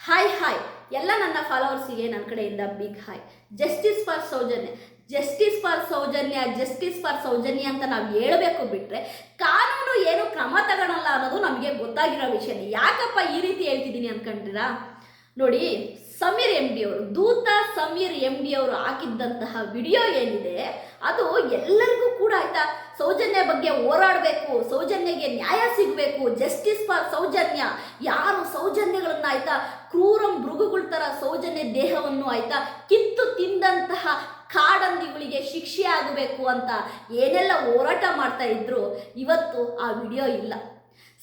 Hi hi ಎಲ್ಲ ನನ್ನ ಫಾಲೋವರ್ಸಿಗೆ ನನ್ನ ಕಡೆಯಿಂದ big hi justice for Soujanya. Justice for Soujanya justice for Soujanya ಅಂತ ನಾವು ಹೇಳಬೇಕು ಬಿಟ್ಟರೆ ಕಾನೂನು ಏನು ಕ್ರಮ ತಗೊಳಲ್ಲ ಅನ್ನೋದು ನಮಗೆ ಗೊತ್ತಾಗಿರೋ ವಿಷಯ ಯಾಕಪ್ಪ ಈ ರೀತಿ ಹೇಳ್ತಿದ್ದೀನಿ ಅನ್ಕೊಂಡಿರಾ ನೋಡಿ ಸಮೀರ್ ಎಂ ಡಿ ಅವರು, ದೂತ ಸಮೀರ್ ಎಂ ಡಿ ಅವರು ಹಾಕಿದ್ದಂತಹ ವಿಡಿಯೋ ಏನಿದೆ, ಅದು ಎಲ್ಲರಿಗೂ ಕೂಡ ಆಯ್ತಾ, ಸೌಜನ್ಯ ಬಗ್ಗೆ ಹೋರಾಡಬೇಕು, ಸೌಜನ್ಯಗೆ ನ್ಯಾಯ ಸಿಗಬೇಕು ಜಸ್ಟಿಸ್ ಫಾರ್ ಸೌಜನ್ಯ, ಯಾರು ಸೌಜನ್ಯಗಳನ್ನ ಆಯ್ತಾ, ಕ್ರೂರ ಮೃಗುಗಳ ಥರ ಸೌಜನ್ಯ ದೇಹವನ್ನು ಆಯ್ತಾ, ಕಿತ್ತು ತಿಂದಂತಹ ಕಾಡಂದಿಗಳಿಗೆ ಶಿಕ್ಷೆ ಆಗಬೇಕು ಅಂತ ಏನೆಲ್ಲ ಹೋರಾಟ ಮಾಡ್ತಾ ಇದ್ರು, ಇವತ್ತು ಆ ವಿಡಿಯೋ ಇಲ್ಲ.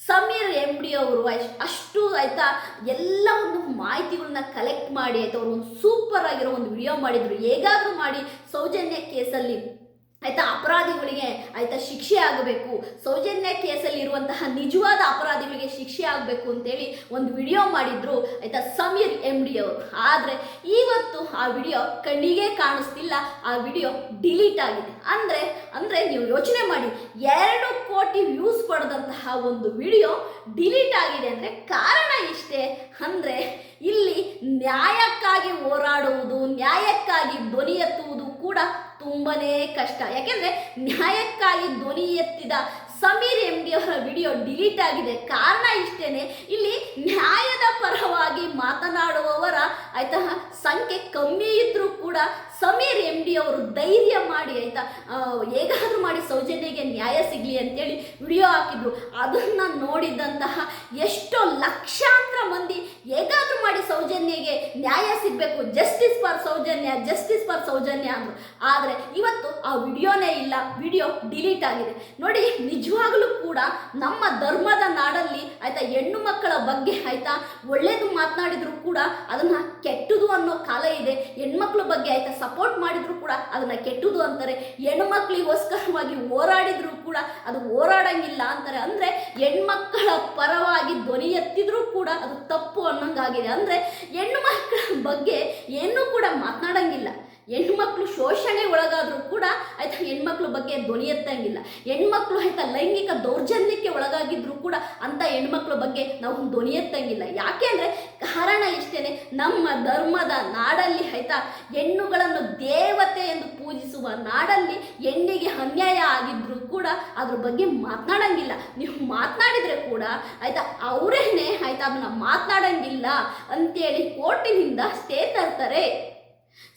ಸಮೀರ್ ಎಂ ಡಿ ಅವರು ಅಷ್ಟು ಆಯ್ತಾ, ಎಲ್ಲ ಒಂದು ಮಾಹಿತಿಗಳನ್ನ ಕಲೆಕ್ಟ್ ಮಾಡಿ ಆಯ್ತಾ, ಅವರು ಒಂದು ಸೂಪರ್ ಆಗಿರೋ ಒಂದು ವಿಡಿಯೋ ಮಾಡಿದ್ರು. ಹೇಗಾದರೂ ಮಾಡಿ ಸೌಜನ್ಯ ಕೇಸಲ್ಲಿ ಆಯ್ತಾ, ಅಪರಾಧಿಗಳಿಗೆ ಆಯ್ತಾ ಶಿಕ್ಷೆ ಆಗಬೇಕು. ಸೌಜನ್ಯ ಕೇಸಲ್ಲಿ ಇರುವಂತಹ ನಿಜವಾದ ಅಪರಾಧಿಗಳಿಗೆ ಶಿಕ್ಷೆ ಆಗಬೇಕು ಅಂತೇಳಿ ಒಂದು ವಿಡಿಯೋ ಮಾಡಿದ್ರು ಆಯ್ತಾ ಸಮೀರ್ ಎಂ ಡಿ ಅವರು. ಆದರೆ ಇವತ್ತು ಆ ವಿಡಿಯೋ ಕಣ್ಣಿಗೆ ಕಾಣಿಸ್ತಿಲ್ಲ, ಆ ವಿಡಿಯೋ ಡಿಲೀಟ್ ಆಗಿದೆ. ಅಂದರೆ ಅಂದರೆ ನೀವು ಯೋಚನೆ ಮಾಡಿ, ಎರಡು ಕೋಟಿ ವ್ಯೂಸ್ ಪಡೆದಂತಹ ಒಂದು ವಿಡಿಯೋ ಡಿಲೀಟ್ ಆಗಿದೆ ಅಂದರೆ ಕಾರಣ ಇಷ್ಟೇ ಅಂದರೆ ಇಲ್ಲಿ ನ್ಯಾಯಕ್ಕಾಗಿ ಹೋರಾಡುವುದು, ನ್ಯಾಯಕ್ಕಾಗಿ ಧ್ವನಿ ಎತ್ತುವುದು ಕೂಡ ತುಂಬನೇ ಕಷ್ಟ. ಯಾಕೆಂದ್ರೆ ನ್ಯಾಯಕ್ಕಾಗಿ ಧ್ವನಿ ಎತ್ತಿದ ಸಮೀರ್ ಎಂ ಡಿ ಅವರ ವಿಡಿಯೋ ಡಿಲೀಟ್ ಆಗಿದೆ. ಕಾರಣ ಇಷ್ಟೇನೆ, ಇಲ್ಲಿ ನ್ಯಾಯದ ಪರವಾಗಿ ಮಾತನಾಡುವವರ ಆಯ್ತಾ, ಸಂಖ್ಯೆ ಕಮ್ಮಿ ಇದ್ರೂ ಕೂಡ ಸಮೀರ್ ಎಂ ಡಿ ಅವರು ಧೈರ್ಯ ಮಾಡಿ ಆಯ್ತಾ ಹೇಗಾದರೂ ಮಾಡಿ ಸೌಜನ್ಯಗೆ ನ್ಯಾಯ ಸಿಗಲಿ ಅಂತೇಳಿ ವಿಡಿಯೋ ಹಾಕಿದ್ರು. ಅದನ್ನ ನೋಡಿದಂತಹ ಎಷ್ಟೋ ಲಕ್ಷಾಂತರ ಮಂದಿ ಹೇಗಾದ್ರೂ ಮಾಡಿ ಸೌಜನ್ಯಗೆ ಸಿಗಬೇಕು justice for Soujanya justice for Soujanya ಅಂದ್ರು. ಆದರೆ ಇವತ್ತು ಆ ವಿಡಿಯೋನೇ ಇಲ್ಲ. ವಿಡಿಯೋ ಡಿಲೀಟ್ ಆಗಿದೆ. ನೋಡಿ, ನಿಜವಾಗಲೂ ಕೂಡ ನಮ್ಮ ಧರ್ಮದ ನಾಡಲ್ಲಿ ಆಯ್ತಾ ಹೆಣ್ಣು ಮಕ್ಕಳ ಬಗ್ಗೆ ಆಯ್ತಾ ಒಳ್ಳೇದು ಮಾತನಾಡಿದ್ರು ಕೂಡ ಅದನ್ನ ಕೆಟ್ಟದು ಅನ್ನೋ ಕಾಲ ಇದೆ. ಹೆಣ್ಮಕ್ಳ ಬಗ್ಗೆ ಆಯ್ತಾ ಸಪೋರ್ಟ್ ಮಾಡಿದ್ರು ಕೂಡ ಅದನ್ನ ಕೆಟ್ಟದು ಅಂತಾರೆ. ಹೆಣ್ಣು ಮಕ್ಕಳಿಗೋಸ್ಕರವಾಗಿ ಹೋರಾಡಿದ್ರು ಕೂಡ ಅದು ಹೋರಾಡಂಗಿಲ್ಲ ಅಂತಾರೆ. ಅಂದ್ರೆ ಹೆಣ್ಮಕ್ಕಳ ಪರವಾಗಿ ಧ್ವನಿ ಎತ್ತಿದ್ರು ಕೂಡ ಅದು ತಪ್ಪು ಅನ್ನೋಂಗಾಗಿದೆ. ಅಂದ್ರೆ ಹೆಣ್ಣು ಮಕ್ಕಳ ಬಗ್ಗೆ ಏನೂ ಕೂಡ ಮಾತನಾಡಂಗಿಲ್ಲ. ಹೆಣ್ಮಕ್ಳು ಶೋಷಣೆ ಒಳಗಾದ್ರೂ ಕೂಡ ಆಯ್ತಾ ಹೆಣ್ಮಕ್ಳ ಬಗ್ಗೆ ಧ್ವನಿ ಎತ್ತಂಗಿಲ್ಲ. ಹೆಣ್ಮಕ್ಳು ಆಯ್ತಾ ಲೈಂಗಿಕ ದೌರ್ಜನ್ಯಕ್ಕೆ ಒಳಗಾಗಿದ್ರು ಕೂಡ ಅಂತ ಹೆಣ್ಮಕ್ಳ ಬಗ್ಗೆ ನಾವು ಧ್ವನಿ ಎತ್ತಂಗಿಲ್ಲ. ಯಾಕೆ ಅಂದರೆ ಕಾರಣ ಇಷ್ಟೇನೆ ನಮ್ಮ ಧರ್ಮದ ನಾಡಲ್ಲಿ ಆಯ್ತಾ ಹೆಣ್ಣುಗಳನ್ನು ದೇವತೆ ಎಂದು ಪೂಜಿಸುವ ನಾಡಲ್ಲಿ ಹೆಣ್ಣಿಗೆ ಅನ್ಯಾಯ ಆಗಿದ್ರು ಕೂಡ ಅದ್ರ ಬಗ್ಗೆ ಮಾತನಾಡಂಗಿಲ್ಲ. ನೀವು ಮಾತನಾಡಿದ್ರೆ ಕೂಡ ಆಯ್ತಾ ಅವರೇನೆ ಆಯ್ತಾ ಅದನ್ನ ಮಾತನಾಡಂಗಿಲ್ಲ ಅಂತೇಳಿ ಕೋರ್ಟಿನಿಂದ ಸ್ಟೇ ತರ್ತಾರೆ.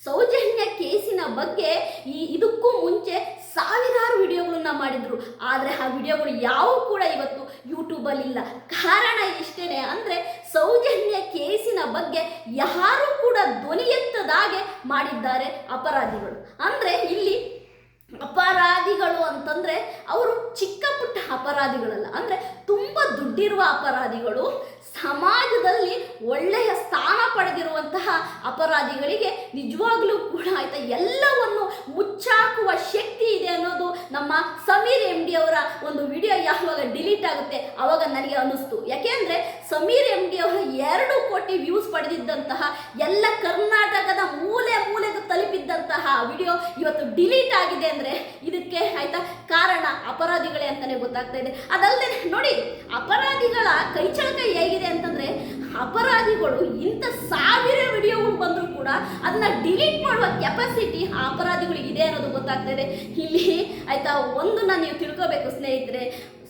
ಸೌಜನ್ಯ ಕೇಸಿನ ಬಗ್ಗೆ ಈ ಇದಕ್ಕೂ ಮುಂಚೆ ಸಾವಿರಾರು ವಿಡಿಯೋಗಳನ್ನ ಮಾಡಿದ್ರು. ಆದರೆ ಆ ವಿಡಿಯೋಗಳು ಯಾವ ಕೂಡ ಇವತ್ತು ಯೂಟ್ಯೂಬಲ್ಲಿ ಇಲ್ಲ. ಕಾರಣ ಇಷ್ಟೇನೆ ಅಂದರೆ ಸೌಜನ್ಯ ಕೇಸಿನ ಬಗ್ಗೆ ಯಾರು ಕೂಡ ಧ್ವನಿ ಎತ್ತದಾಗೆ ಮಾಡಿದ್ದಾರೆ ಅಪರಾಧಿಗಳು. ಅಂದರೆ ಇಲ್ಲಿ ಅಪರಾಧಿಗಳು ಅಂತಂದ್ರೆ ಅವರು ಚಿಕ್ಕ ಪುಟ್ಟ ಅಪರಾಧಿಗಳಲ್ಲ. ಅಂದ್ರೆ ತುಂಬ ದುಡ್ಡಿರುವ ಅಪರಾಧಿಗಳು ಸಮಾಜದಲ್ಲಿ ಒಳ್ಳೆಯ ಸ್ಥಾನ ಪಡೆದಿರುವಂತಹ ಅಪರಾಧಿಗಳಿಗೆ ನಿಜವಾಗ್ಲೂ ಕೂಡ ಆಯ್ತಾ ಎಲ್ಲವನ್ನು ಮುಚ್ಚಾಕುವ ಶಕ್ತಿ ಇದೆ ಅನ್ನೋದು ನಮ್ಮ ಸಮೀರ್ ಎಂ ಡಿ ಅವರ ಒಂದು ವಿಡಿಯೋ ಯಾವಾಗ ಡಿಲೀಟ್ ಆಗುತ್ತೆ ಅವಾಗ ನನಗೆ ಅನ್ನಿಸ್ತು. ಯಾಕೆಂದ್ರೆ ಸಮೀರ್ ಎಂ ಡಿ ಅವರು ಎರಡು ಕೋಟಿ ವ್ಯೂಸ್ ಪಡೆದಿದ್ದಂತಹ ಎಲ್ಲ ಕರ್ನಾಟಕದ ಮೂಲೆ ಮೂಲೆಗೂ ತಲುಪಿದ್ದಂತಹ ವಿಡಿಯೋ ಇವತ್ತು ಡಿಲೀಟ್ ಆಗಿದೆ ಅಂದ್ರೆ ಇದಕ್ಕೆ ಆಯ್ತಾ ಕಾರಣ ಅಪರಾಧಿಗಳೇ ಅಂತಾನೆ ಗೊತ್ತಾಗ್ತಾ ಇದೆ. ಅದಲ್ಲದೆ ನೋಡಿ, ಅಪರಾಧಿಗಳ ಕೈಚಳಕ ಹೇಗಿದೆ ಅಂತಂದ್ರೆ ಅಪರಾಧಿಗಳು ಇಂಥ ಸಾವಿರ ವಿಡಿಯೋಗಳು ಬಂದರೂ ಕೂಡ ಅದನ್ನ ಡಿಲೀಟ್ ಮಾಡುವ ಕೆಪಾಸಿಟಿ ಆ ಅಪರಾಧಿಗಳಿಗೆ ಇದೆ ಅನ್ನೋದು ಗೊತ್ತಾಗ್ತಾ ಇದೆ. ಇಲ್ಲಿ ಆಯ್ತಾ ಒಂದನ್ನ ನೀವು ತಿಳ್ಕೋಬೇಕು ಸ್ನೇಹಿತರೆ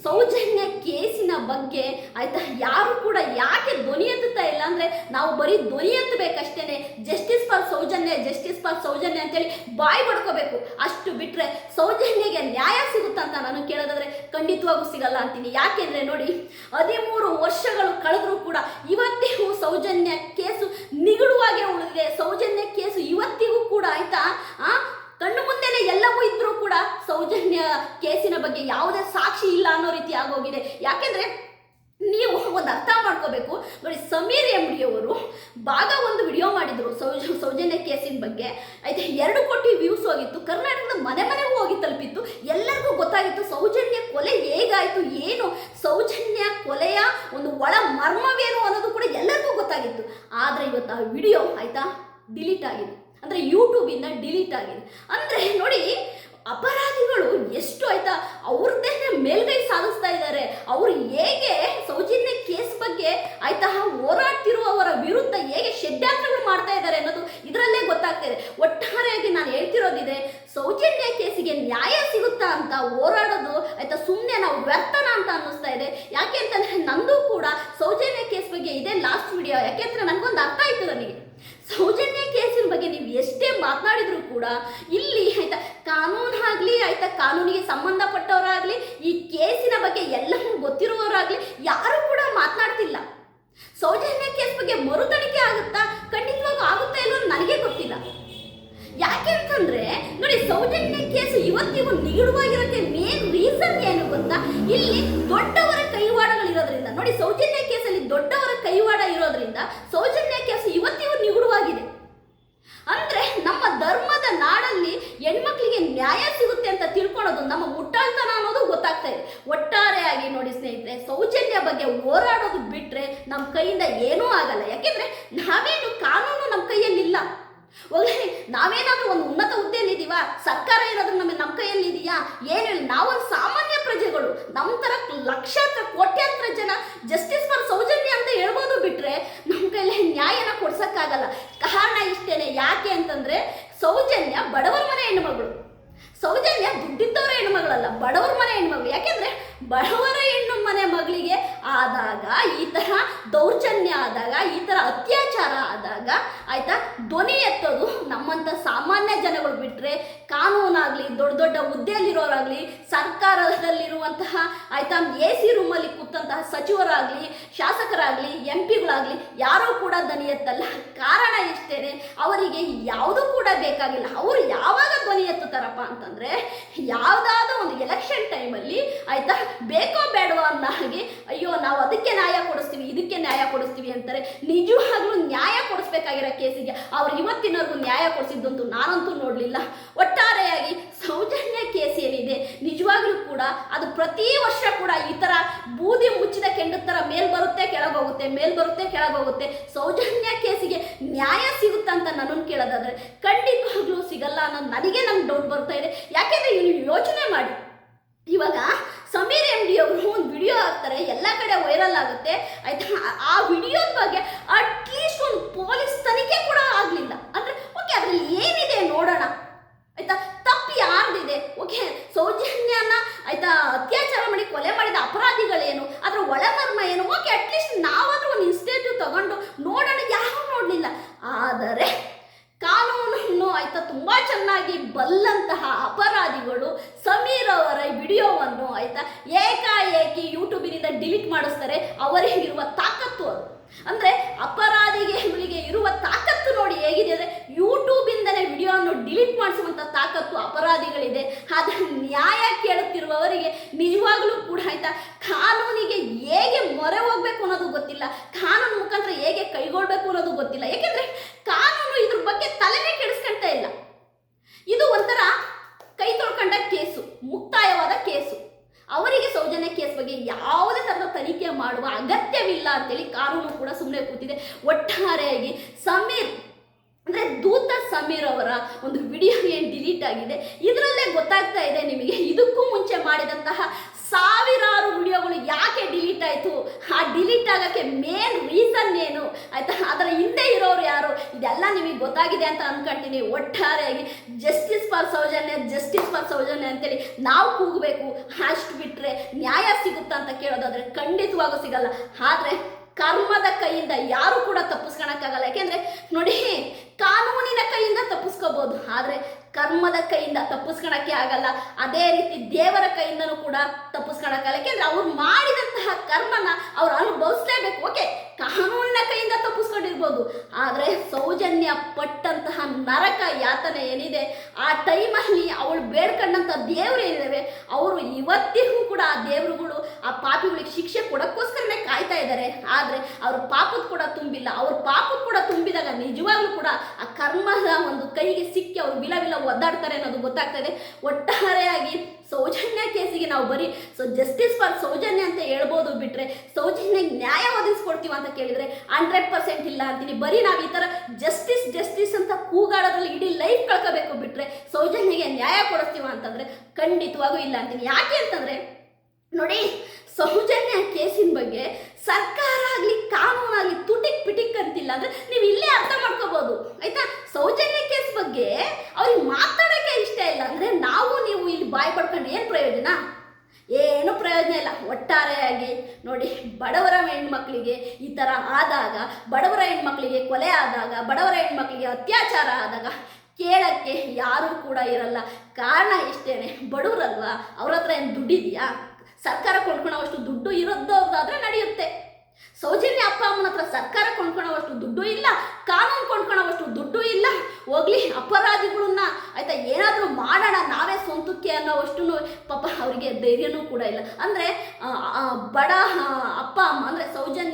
ಸೌಜನ್ಯ ಕೇಸಿನ ಬಗ್ಗೆ ಆಯ್ತಾ? ಯಾರು ಕೂಡ ಯಾಕೆ ಧ್ವನಿ ಎತ್ತುತ್ತಾ ಇಲ್ಲ ಅಂದ್ರೆ ನಾವು ಬರೀ ಧ್ವನಿ ಎತ್ತಬೇಕಷ್ಟೇನೆ. Justice for Soujanya justice for Soujanya ಅಂತೇಳಿ ಬಾಯಿ ಪಡ್ಕೋಬೇಕು ಅಷ್ಟು ಬಿಟ್ರೆ ಸೌಜನ್ಯಗೆ ನ್ಯಾಯ ಸಿಗುತ್ತಂತ ನಾನು ಕೇಳೋದಾದ್ರೆ ಖಂಡಿತವಾಗೂ ಸಿಗಲ್ಲ ಅಂತೀನಿ. ಯಾಕೆಂದ್ರೆ ನೋಡಿ, ಹದಿಮೂರು ವರ್ಷಗಳು ಕಳೆದ್ರೂ ಕೂಡ ಇವತ್ತಿಗೂ ಸೌಜನ್ಯ ಕೇಸು ನಿಗಡುವಾಗೆ ಉಳಿದಿದೆ. ಸೌಜನ್ಯ ಕೇಸು ಇವತ್ತಿಗೂ ಕೂಡ ಆಯ್ತಾ? ಆ ಕಣ್ಣು ಮುಂದೆನೆ ಎಲ್ಲವೂ ಇದ್ರೂ ಕೂಡ ಸೌಜನ್ಯ ಕೇಸಿನ ಬಗ್ಗೆ ಯಾವುದೇ ಸಾಕ್ಷಿ ಇಲ್ಲ ಅನ್ನೋ ರೀತಿ ಆಗೋಗಿದೆ. ಯಾಕೆಂದ್ರೆ ನೀವು ಒಂದು ಅರ್ಥ ಮಾಡ್ಕೋಬೇಕು. ನೋಡಿ, ಸಮೀರ್ ಎಂ ಡಿ ಅವರು ಭಾಗ ಒಂದು ವಿಡಿಯೋ ಮಾಡಿದ್ರು ಸೌಜ, ಸೌಜನ್ಯ ಕೇಸಿನ ಬಗ್ಗೆ. ಆಯ್ತು, ಎರಡು ಕೋಟಿ ವ್ಯೂಸ್ ಹೋಗಿತ್ತು. ಕರ್ನಾಟಕದ ಮನೆ ಮನೆಗೂ ಹೋಗಿ ತಲುಪಿತ್ತು. ಎಲ್ಲರಿಗೂ ಗೊತ್ತಾಗಿತ್ತು ಸೌಜನ್ಯ ಕೊಲೆ ಹೇಗಾಯಿತು, ಏನು ಸೌಜನ್ಯ ಕೊಲೆಯ ಒಂದು ಒಳ ಮರ್ಮವೇನು ಅನ್ನೋದು ಕೂಡ ಎಲ್ಲರಿಗೂ ಗೊತ್ತಾಗಿತ್ತು. ಆದರೆ ಇವತ್ತು ಆ ವಿಡಿಯೋ ಆಯ್ತಾ ಡಿಲೀಟ್ ಆಗಿದೆ. ಅಂದರೆ ಯೂಟ್ಯೂಬಿಂದ ಡಿಲೀಟ್ ಆಗಿದೆ. ಅಂದರೆ ನೋಡಿ, ಅಪರಾಧಿಗಳು ಎಷ್ಟು ಆಯ್ತಾ, ಅವ್ರದ್ದೇ ಮೇಲ್ಗೈ ಸಾಧಿಸ್ತಾ ಇದ್ದಾರೆ. ಅವ್ರು ಹೇಗೆ ಸೌಜನ್ಯ ಕೇಸ್ ಬಗ್ಗೆ ಆಯ್ತಾ ಹೋರಾಡ್ತಿರುವವರ ವಿರುದ್ಧ ಹೇಗೆ ಷಡ್ಯಂತ್ರಗಳು ಮಾಡ್ತಾ ಇದ್ದಾರೆ ಅನ್ನೋದು ಇದರಲ್ಲೇ ಗೊತ್ತಾಗ್ತಾ ಇದೆ ಒಟ್ಟಾರೆಯಾಗಿ ನಾನು ಹೇಳ್ತಿರೋದಿದೆ, ಸೌಜನ್ಯ ಕೇಸಿಗೆ ನ್ಯಾಯ ಸಿಗುತ್ತಾ ಅಂತ ಹೋರಾಡೋದು ಆಯ್ತಾ ಸುಮ್ಮನೆ ನಾವು ವ್ಯರ್ಥನ ಅಂತ ಅನ್ನಿಸ್ತಾ ಇದೆ. ಯಾಕೆ ಅಂತಂದ್ರೆ ನಂದು ಕೂಡ ಸೌಜನ್ಯ ಕೇಸ್ ಬಗ್ಗೆ ಇದೇ ಲಾಸ್ಟ್ ವಿಡಿಯೋ. ಯಾಕೆಂದ್ರೆ ನನಗೊಂದು ಅರ್ಥ ಆಯ್ತು ನನಗೆ. ಸೌಜನ್ಯ ಬಗ್ಗೆ ನೀವು ಎಷ್ಟೇ ಮಾತನಾಡಿದ್ರು ಕೂಡ ಇಲ್ಲಿ ಆಯ್ತಾ, ಕಾನೂನು ಆಗಲಿ, ಆಯ್ತಾ, ಕಾನೂನಿಗೆ ಸಂಬಂಧಪಟ್ಟವರಾಗಲಿ, ಈ ಕೇಸಿನ ಬಗ್ಗೆ ಎಲ್ಲವೂ ಗೊತ್ತಿರುವವರಾಗಲಿ ಯಾರು ಕೂಡ ಮಾತನಾಡ್ತಿಲ್ಲ. ಸೌಜನ್ಯ ಕೇಸ್ ಬಗ್ಗೆ ಮರು ತನಿಖೆ ಆಗುತ್ತಾ, ಖಂಡಿತವಾಗೂ ಆಗುತ್ತಾ ಇಲ್ಲೋ ನನಗೆ ಗೊತ್ತಿಲ್ಲ. ಯಾಕೆ ಅಂತಂದ್ರೆ, ನೋಡಿ, ಸೌಜನ್ಯ ಕೇಸ್ ಇವತ್ತಿಗೂ ನಿಗಡವಾಗಿರೋಕ್ಕೆ ಮೇನ್ ರೀಸನ್ ಏನು ಗೊತ್ತಾ? ಇಲ್ಲಿ ದೊಡ್ಡವರ ಕೈವಾಡಗಳಿರೋದ್ರಿಂದ, ನೋಡಿ, ಸೌಜನ್ಯ ಕೇಸಲ್ಲಿ ದೊಡ್ಡವರ ಕೈವಾಡ ಇರೋದ್ರಿಂದ, ಸೌಜನ್ಯ ಕೇಸ್ ಇವತ್ತಿಗೂ ನಿಗೂಢವಾಗಿದೆ ಅಂದ್ರೆ ನಮ್ಮ ಧರ್ಮದ ನಾಡಲ್ಲಿ ಹೆಣ್ಮಕ್ಳಿಗೆ ನ್ಯಾಯ ಸಿಗುತ್ತೆ ಅಂತ ತಿಳ್ಕೊಳೋದು ನಮ್ಮ ಮುಟ್ಟಾಳ್ತನ ಅನ್ನೋದು ಗೊತ್ತಾಗ್ತಾ ಇದೆ ಒಟ್ಟಾರೆಯಾಗಿ ನೋಡಿ ಸ್ನೇಹಿತರೆ, ಸೌಜನ್ಯ ಬಗ್ಗೆ ಹೋರಾಡೋದು ಬಿಟ್ರೆ ನಮ್ಮ ಕೈಯಿಂದ ಏನೂ ಆಗಲ್ಲ. ಯಾಕೆಂದ್ರೆ ನಾವೇನು ಕಾನೂನು ನಮ್ಮ ಕೈಯಲ್ಲಿಲ್ಲ. ಹೋಗ್ಲಿ ನಾವೇನಾದ್ರೂ ಒಂದು ಉನ್ನತ ಹುದ್ದೆಯಲ್ಲಿ ಇದೀವಾ, ಸರ್ಕಾರ ಏನಾದ್ರೂ ನಮ್ಮ ನಮ್ಮ ಕೈಯಲ್ಲಿ ಇದೆಯಾ? ಏನು ನಾವೊಂದು ಸಾಮಾನ್ಯ ಪ್ರಜೆಗಳು ನಮ್ಮ ತರ ಲಕ್ಷಾಂತರ, ಕೋಟ್ಯಾಂತರ ಜನ ಜಸ್ಟಿಸ್ ಫಾರ್ ಸೌಜನ್ಯ ಅಂತ ಹೇಳ್ಬೋದು ಬಿಟ್ರೆ ನಮ್ಮ ಕೈಯಲ್ಲಿ ನ್ಯಾಯನ ಕೊಡ್ಸೋಕ್ಕಾಗಲ್ಲ. ಕಾರಣ ಇಷ್ಟೇನೆ. ಯಾಕೆ ಅಂತಂದ್ರೆ ಸೌಜನ್ಯ ಬಡವರ ಮನೆ ಹೆಣ್ಣುಮಗಳು. ಸೌಜನ್ಯ ದುಡ್ಡಿದ್ದವರ ಹೆಣ್ಮಗಳಲ್ಲ ಬಡವರ ಮನೆ ಹೆಣ್ಮಗಳು ಯಾಕೆಂದ್ರೆ ಬಡವರ ಹೆಣ್ಣು ಮನೆ ಮಗಳಿಗೆ ಆದಾಗ, ಈ ತರ ದೌರ್ಜನ್ಯ ಆದಾಗ, ಈ ತರ ಅತ್ಯಾಚಾರ ಆದಾಗ, ಆಯ್ತಾ, ಧ್ವನಿ ಎತ್ತೋದು ನಮ್ಮಂತ ಸಾಮಾನ್ಯ ಜನಗಳು ಬಿಟ್ರೆ ಕಾನೂನಾಗ್ಲಿ, ದೊಡ್ಡ ದೊಡ್ಡ ಹುದ್ದೆಯಲ್ಲಿರೋರಾಗ್ಲಿ ಸರ್ಕಾರದಲ್ಲಿರುವಂತಹ ಆಯ್ತಾ ಎ ಸಿ ರೂಮಲ್ಲಿ ಕೂತಂತಹ ಸಚಿವರಾಗಲಿ, ಶಾಸಕರಾಗಲಿ ಎಂ ಪಿಗಳಾಗ್ಲಿ ಯಾರೂ ಕೂಡ ಧ್ವನಿ ಎತ್ತಲ್ಲ. ಕಾರಣ ಇಷ್ಟೇನೆ ಅವರಿಗೆ ಯಾವುದೂ ಕೂಡ ಬೇಕಾಗಿಲ್ಲ. ಅವರು ಯಾವಾಗ ಧ್ವನಿ ಎತ್ತುತ್ತಾರಪ್ಪ ಅಂತಂದ್ರೆ ಯಾವುದಾದ್ರೂ ಒಂದು ಎಲೆಕ್ಷನ್ ಟೈಮಲ್ಲಿ ಆಯ್ತಾ ಬೇಕೋ ಬೇಡವೋ ಅನ್ನೋ ಹಾಗೆ, ಅಯ್ಯೋ, ನಾವು ಅದಕ್ಕೆ ನ್ಯಾಯ ಕೊಡಿಸ್ತೀವಿ, ಇದಕ್ಕೆ ನ್ಯಾಯ ಕೊಡಿಸ್ತೀವಿ ಅಂತಾರೆ. ನಿಜವಾಗ್ಲೂ ನ್ಯಾಯ ಕೊಡಿಸ್ಬೇಕಾಗಿರೋ ಕೇಸಿಗೆ ಅವ್ರು ಇವತ್ತಿನವರೆಗೂ ನ್ಯಾಯ ಕೊಡಿಸಿದ್ದಂತೂ ನಾನಂತೂ ನೋಡಲಿಲ್ಲ. ಒಟ್ಟಾರೆಯಾಗಿ ಸೌಜನ್ಯ ಕೇಸ್ ಏನಿದೆ ನಿಜವಾಗ್ಲೂ ಕೂಡ ಅದು ಪ್ರತಿ ವರ್ಷ ಕೂಡ ಈ ಥರ ಬೂದಿ ಮುಚ್ಚಿದ ಕೆಂಡದ ಥರ ಮೇಲ್ ಬರುತ್ತೆ ಕೆಳಗೋಗುತ್ತೆ ಮೇಲ್ ಬರುತ್ತೆ ಕೆಳಗೋಗುತ್ತೆ ಸೌಜನ್ಯ ಕೇಸಿಗೆ ನ್ಯಾಯ ಸಿಗುತ್ತಾ ಅಂತ ನನ್ನನ್ನು ಕೇಳೋದಾದ್ರೆ ಖಂಡಿತವಾಗ್ಲೂ ಸಿಗಲ್ಲ ಅನ್ನೋದು ನನಗೆ ನಂಗೆ ಡೌಟ್ ಬರ್ತಾ ಇದೆ. ಯಾಕೆಂದ್ರೆ ಇಲ್ಲಿ ಯೋಚನೆ ಮಾಡಿ ಇವಾಗ ಸಮೀರ್ ಎಂ ಡಿ ಅವರು ಒಂದು ವಿಡಿಯೋ ಹಾಕ್ತಾರೆ ಎಲ್ಲ ಕಡೆ ವೈರಲ್ ಆಗುತ್ತೆ ಆಯ್ತಾ ಆ- ಆ ವಿಡಿಯೋದ ಬಗ್ಗೆ ಅಟ್ಲೀಸ್ಟ್ ಒಂದು ಪೊಲೀಸ್ ತನಿಖೆ ಕೂಡ ಆಗಲಿಲ್ಲ ಅಂದ್ರೆ ಓಕೆ ಅದ್ರಲ್ಲಿ ಏನಿದೆ ನೋಡೋಣ ಆಯ್ತಾ ತಪ್ಪು ಯಾರ್ದಿದೆ ಓಕೆ ಸೌಜನ್ಯನ ಆಯ್ತಾ ಅತ್ಯಾಚಾರ ಮಾಡಿ ಕೊಲೆ ಮಾಡಿದ ಅಪರಾಧಿಗಳೇನು ಅದ್ರ ಒಳಮರ್ಮ ಏನು ಓಕೆ ಅಟ್ಲೀಸ್ಟ್ ನಾವಾದ್ರೂ ಒಂದು ಇನ್ಸ್ಟಿಟ್ಯೂಟ್ ತಗೊಂಡು ನೋಡೋಣ ಯಾರು ನೋಡಲಿಲ್ಲ ಆದರೆ ಕಾನೂನನ್ನು ಆಯ್ತಾ ತುಂಬಾ ಚೆನ್ನಾಗಿ ಬಲ್ಲಂತಹ ಅಪರಾಧಿಗಳು ಸಮೀರ್ ಅವರ ವಿಡಿಯೋವನ್ನು ಆಯ್ತಾ ಏಕಾಏಕಿ ಯೂಟ್ಯೂಬಿನಿಂದ ಡಿಲೀಟ್ ಮಾಡಿಸ್ತಾರೆ ಅವರಿಗಿರುವ ತಾಕತ್ತು ಅದು ಅಂದ್ರೆ ಅಪರಾಧಿಗಳಿಗೆ ಇರುವ ತಾಕತ್ತು ನೋಡಿ ಹೇಗಿದೆ ಅಂದ್ರೆ ಯೂಟ್ಯೂಬಿಂದಲೇ ವಿಡಿಯೋವನ್ನು ಡಿಲೀಟ್ ಮಾಡಿಸುವಂತ ತಾಕತ್ತು ಅಪರಾಧಿಗಳಿದೆ ಆದ್ರೆ ನ್ಯಾಯ ಕೇಳುತ್ತಿರುವವರಿಗೆ ನಿಜವಾಗ್ಲೂ ಕೂಡ ಆಯ್ತಾ? ಕಾನೂನಿಗೆ ಹೇಗೆ ಮೊರೆ ಹೋಗ್ಬೇಕು ಅನ್ನೋದು ಗೊತ್ತಿಲ್ಲ. ಕಾನೂನು ಮುಖಾಂತರ ಹೇಗೆ ಕೈಗೊಳ್ಬೇಕು ಅನ್ನೋದು ಗೊತ್ತಿಲ್ಲ. ಯಾಕೆಂದ್ರೆ ಕಾನೂನು ಇದ್ರ ಬಗ್ಗೆ ತಲೆನೇ ಕೆಡಿಸ್ಕೊಳ್ತಾ ಇಲ್ಲ. ಇದು ಒಂಥರ ಕೈ ತೊಳ್ಕೊಂಡ ಕೇಸು, ಮುಕ್ತಾಯವಾದ ಕೇಸು. ಅವರಿಗೆ ಸೌಜನ್ಯ ಕೇಸ್ ಬಗ್ಗೆ ಯಾವುದೇ ತರಹದ ತನಿಖೆ ಮಾಡುವ ಅಗತ್ಯವಿಲ್ಲ ಅಂತೇಳಿ ಕಾನೂನು ಕೂಡ ಸುಮ್ಮನೆ ಕೂತಿದೆ. ಒಟ್ಟಾರೆಯಾಗಿ ಸಮೀರ್ ಅಂದರೆ ದೂತ ಸಮೀರ್ ಅವರ ಒಂದು ವಿಡಿಯೋ ಏನು ಡಿಲೀಟ್ ಆಗಿದೆ, ಇದರಲ್ಲೇ ಗೊತ್ತಾಗ್ತಾ ಇದೆ ನಿಮಗೆ, ಇದಕ್ಕೂ ಮುಂಚೆ ಮಾಡಿದಂತಹ ಸಾವಿರಾರು ವಿಡಿಯೋಗಳು ಯಾಕೆ ಡಿಲೀಟ್ ಆಯಿತು? ಆ ಡಿಲೀಟ್ ಆಗೋಕ್ಕೆ ಮೇನ್ ರೀಸನ್ ಏನು? ಆಯ್ತಾ? ಅದರ ಹಿಂದೆ ಇರೋರು ಯಾರು? ಇದೆಲ್ಲ ನಿಮಗೆ ಗೊತ್ತಾಗಿದೆ ಅಂತ ಅನ್ಕೊಂತೀನಿ. ಒಟ್ಟಾರೆಯಾಗಿ justice for Soujanya justice for Soujanya ಅಂತೇಳಿ ನಾವು ಕೂಗಬೇಕು. ಅಷ್ಟು ಬಿಟ್ಟರೆ ನ್ಯಾಯ ಸಿಗುತ್ತಾ ಅಂತ ಕೇಳೋದಾದರೆ ಖಂಡಿತವಾಗೂ ಸಿಗಲ್ಲ. ಆದರೆ ಕರ್ಮದ ಕೈಯಿಂದ ಯಾರು ಕೂಡ ತಪ್ಪಿಸ್ಕೊಳಕ್ಕಾಗಲ್ಲ. ಯಾಕೆಂದ್ರೆ ನೋಡಿ ಕಾನೂನಿನ ಕೈಯಿಂದ ತಪ್ಪಿಸ್ಕೋಬಹುದು ಆದ್ರೆ ಕರ್ಮದ ಕೈಯಿಂದ ತಪ್ಪಿಸ್ಕೊಳಕ್ಕೆ ಆಗಲ್ಲ. ಅದೇ ರೀತಿ ದೇವರ ಕೈಯಿಂದನೂ ಕೂಡ ತಪ್ಪಿಸ್ಕೊಳಕ್ಕಾಗಲ್ಲ ಯಾಕೆಂದ್ರೆ ಅವ್ರು ಮಾಡಿದಂತಹ ಕರ್ಮನ ಅವ್ರು ಅನುಭವಿಸ್ಲೇಬೇಕು. ಓಕೆ ಕಾನೂನಿನ ಕೈಯಿಂದ ತಪ್ಪಿಸ್ಕೊಂಡಿರ್ಬೋದು ಆದರೆ ಸೌಜನ್ಯ ಪಟ್ಟಂತಹ ನರಕ ಯಾತನೆ ಏನಿದೆ, ಆ ಟೈಮಲ್ಲಿ ಅವಳು ಬೇಡ್ಕೊಂಡಂಥ ದೇವರು ಏನಿದಾವೆ, ಅವರು ಇವತ್ತಿಗೂ ಕೂಡ ಆ ದೇವರುಗಳು ಆ ಪಾಪಿಗಳಿಗೆ ಶಿಕ್ಷೆ ಕೊಡೋಕ್ಕೋಸ್ಕರನೇ ಕಾಯ್ತಾ ಇದ್ದಾರೆ. ಆದರೆ ಅವ್ರ ಪಾಪದ ಕೂಡ ತುಂಬಿಲ್ಲ. ಅವ್ರ ಪಾಪದ ಕೂಡ ತುಂಬಿದಾಗ ನಿಜವಾಗ್ಲೂ ಕೂಡ ಆ ಕರ್ಮದ ಒಂದು ಕೈಗೆ ಸಿಕ್ಕಿ ಅವ್ರು ವಿಲ ವಿಲ ಒದ್ದಾಡ್ತಾರೆ ಅನ್ನೋದು ಗೊತ್ತಾಗ್ತದೆ. ಒಟ್ಟಾರೆಯಾಗಿ ಸೌಜನ್ಯ ಕೇಸಿಗೆ ನಾವು ಬರೀ ಸೊ ಜಸ್ಟಿಸ್ ಫಾರ್ ಸೌಜನ್ಯ ಅಂತ ಹೇಳ್ಬೋದು ಬಿಟ್ರೆ ಸೌಜನ್ಯ ನ್ಯಾಯ ಒದಗಿಸ್ಕೊಡ್ತೀವಿ ಅಂತ ಕೇಳಿದ್ರೆ ಹಂಡ್ರೆಡ್ ಪರ್ಸೆಂಟ್ ಇಲ್ಲ ಅಂತೀನಿ. ಬರೀ ನಾವು ಈ ಥರ ಜಸ್ಟಿಸ್ ಜಸ್ಟಿಸ್ ಅಂತ ಕೂಗಾಡೋದ್ರಲ್ಲಿ ಇಡೀ ಲೈಫ್ ಕಳ್ಕೋಬೇಕು ಬಿಟ್ರೆ ಸೌಜನ್ಯಗೆ ನ್ಯಾಯ ಕೊಡಿಸ್ತೀವ ಅಂತಂದ್ರೆ ಖಂಡಿತವಾಗೂ ಇಲ್ಲ ಅಂತೀನಿ. ಯಾಕೆ ಅಂತಂದ್ರೆ ನೋಡಿ, ಸೌಜನ್ಯ ಕೇಸಿನ ಬಗ್ಗೆ ಸರ್ಕಾರ ಆಗಲಿ ಕಾನೂನಾಗಲಿ ತುಟಿಕ್ ಪಿಟಿಕ್ ಅಂತಿಲ್ಲ ಅಂದ್ರೆ ನೀವು ಇಲ್ಲೇ ಅರ್ಥ ಮಾಡ್ಕೋಬಹುದು ಆಯ್ತಾ ಸೌಜನ್ಯ ಕೇಸ್ ಬಗ್ಗೆ ಅವ್ರಿಗೆ ಮಾತಾಡೋಕ್ಕೆ ಇಷ್ಟ ಇಲ್ಲ ಅಂದ್ರೆ ನಾವು ನೀವು ಇಲ್ಲಿ ಬಾಯ್ ಪಡ್ಕೊಂಡು ಏನು ಪ್ರಯೋಜನ ಏನು ಪ್ರಯೋಜನ ಇಲ್ಲ ಒಟ್ಟಾರೆಯಾಗಿ ನೋಡಿ ಬಡವರ ಹೆಣ್ಮಕ್ಳಿಗೆ ಈ ಥರ ಆದಾಗ ಬಡವರ ಹೆಣ್ಮಕ್ಳಿಗೆ ಕೊಲೆ ಆದಾಗ, ಬಡವರ ಹೆಣ್ಮಕ್ಳಿಗೆ ಅತ್ಯಾಚಾರ ಆದಾಗ ಕೇಳಕ್ಕೆ ಯಾರೂ ಕೂಡ ಇರಲ್ಲ. ಕಾರಣ ಇಷ್ಟೇನೆ. ಬಡವರಲ್ವಾ ಅವ್ರ ಹತ್ರ ಏನು ದುಡ್ಡಿದೆಯಾ? ಸರ್ಕಾರ ಕೊಂಡ್ಕೊಳ್ಳೋವಷ್ಟು ದುಡ್ಡು ಇರೋದವ್ರದ್ದಾದ್ರೆ ನಡೆಯುತ್ತೆ. ಸೌಜನ್ಯ ಅಪ್ಪ ಅಮ್ಮನ ಹತ್ರ ಸರ್ಕಾರ ಕೊಂಡ್ಕೊಳ್ಳೋವಷ್ಟು ದುಡ್ಡು ಇಲ್ಲ, ಕಾನೂನು ಕೊಂಡ್ಕೊಳ್ಳೋವಷ್ಟು ದುಡ್ಡು ಇಲ್ಲ. ಹೋಗ್ಲಿ, ಅಪರಾಧಿಗಳನ್ನ ಆಯ್ತಾ ಏನಾದರೂ ಮಾಡೋಣ, ನಾವೇ ಸ್ವಂತಕ್ಕೆ ಅನ್ನೋವಷ್ಟು ಪಾಪ ಅವರಿಗೆ ಧೈರ್ಯನೂ ಕೂಡ ಇಲ್ಲ. ಅಂದರೆ ಬಡ ಅಪ್ಪ, ಅಮ್ಮ, ಅಂದರೆ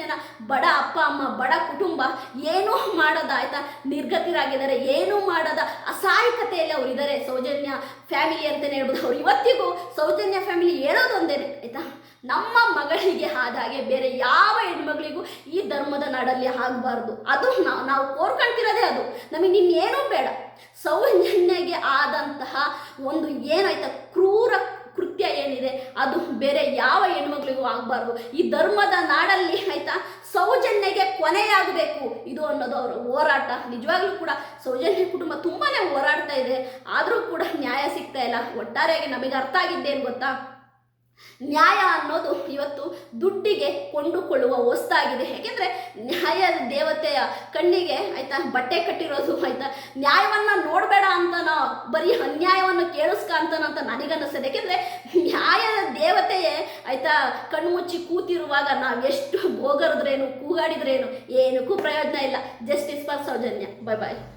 ಸೌಜನ್ಯನ ಬಡ ಅಪ್ಪ, ಅಮ್ಮ, ಬಡ ಕುಟುಂಬ ಏನೂ ಮಾಡದ ಆಯ್ತಾ ನಿರ್ಗತಿರಾಗಿದ್ದಾರೆ, ಏನೂ ಮಾಡದ ಅಸಹಾಯಕತೆಯಲ್ಲಿ ಅವ್ರು ಇದ್ದಾರೆ ಸೌಜನ್ಯ ಫ್ಯಾಮಿಲಿ ಅಂತಲೇ ಹೇಳ್ಬೋದು. ಅವ್ರು ಇವತ್ತಿಗೂ ಸೌಜನ್ಯ ಫ್ಯಾಮಿಲಿ ಹೇಳೋದೊಂದೇನೆ ಆಯ್ತಾ? ನಮ್ಮ ಮಗಳಿಗೆ ಆದಾಗೆ ಬೇರೆ ಯಾವ ಹೆಣ್ಮಗಳಿಗೂ ಈ ಧರ್ಮದ ನಾಡಲ್ಲಿ ಆಗಬಾರ್ದು. ಅದು ನಾವು ನಾವು ಕೋರ್ಕೊಂತಿರೋದೇ ಅದು. ನಮಗೆ ನಿನ್ನೇನೂ ಬೇಡ. ಸೌಜನ್ಯಗೆ ಆದಂತಹ ಒಂದು ಏನಾಯ್ತಾ? ಕ್ರೂರ ಏನಿದೆ ಅದು ಬೇರೆ ಯಾವ ಹೆಣ್ಮಕ್ಳಿಗೂ ಆಗಬಾರ್ದು. ಈ ಧರ್ಮದ ನಾಡಲ್ಲಿ ಆಯ್ತಾ, ಸೌಜನ್ಯಗೆ ಕೊನೆಯಾಗಬೇಕು. ಇದು ಅನ್ನೋದು ಅವರ ಹೋರಾಟ. ನಿಜವಾಗ್ಲೂ ಕೂಡ ಸೌಜನ್ಯ ಕುಟುಂಬ ತುಂಬಾನೇ ಹೋರಾಡ್ತಾ ಇದೆ. ಆದರೂ ಕೂಡ ನ್ಯಾಯ ಸಿಗ್ತಾ ಇಲ್ಲ. ಒಟ್ಟಾರೆಯಾಗಿ ನಮಗೆ ಅರ್ಥ ಆಗಿದ್ದೇನು ಗೊತ್ತಾ? ನ್ಯಾಯ ಅನ್ನೋದು ಇವತ್ತು ದುಡ್ಡಿಗೆ ಕೊಂಡುಕೊಳ್ಳುವ ವಸ್ತಾಗಿದೆ ಯಾಕೆಂದರೆ ನ್ಯಾಯದ ದೇವತೆಯ ಕಣ್ಣಿಗೆ ಆಯ್ತಾ ಬಟ್ಟೆ ಕಟ್ಟಿರೋದು ಆಯ್ತಾ ನ್ಯಾಯವನ್ನು ನೋಡಬೇಡ ಅಂತನೋ, ಬರೀ ಅನ್ಯಾಯವನ್ನು ಕೇಳಿಸ್ಕ ಅಂತನೋ ಅಂತ ನನಗನ್ನಿಸ್ತದೆ. ಯಾಕೆಂದರೆ ನ್ಯಾಯದ ದೇವತೆಯೇ ಆಯ್ತಾ ಕಣ್ಮುಚ್ಚಿ ಕೂತಿರುವಾಗ ನಾವು ಎಷ್ಟು ಬೋಗರಿದ್ರೇನು ಕೂಗಾಡಿದ್ರೇನು, ಏನಕ್ಕೂ ಪ್ರಯೋಜನ ಇಲ್ಲ. Justice for Soujanya. Bye bye